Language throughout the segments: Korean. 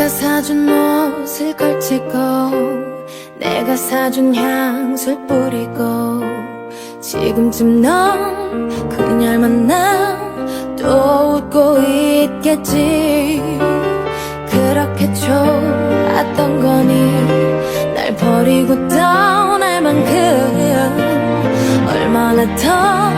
내가 사준 옷을 걸치고 내가 사준 향수를 뿌리고 지금쯤 넌 그녀를 만나 또 웃고 있겠지. 그렇게 좋았던 거니 날 버리고 떠날 만큼 얼마나 더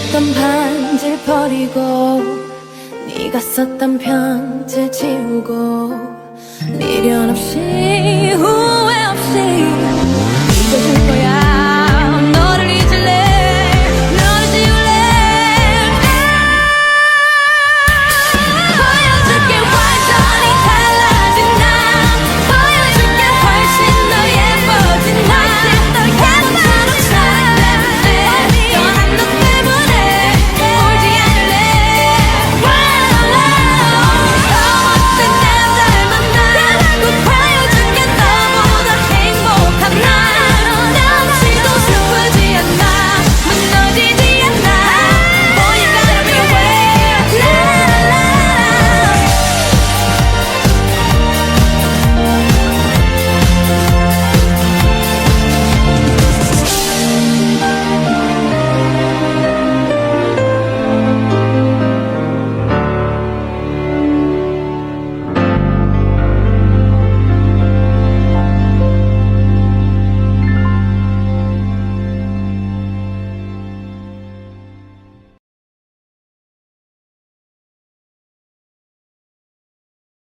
썼던 반지 버리고 네가 썼던 편지 지우고 미련 없이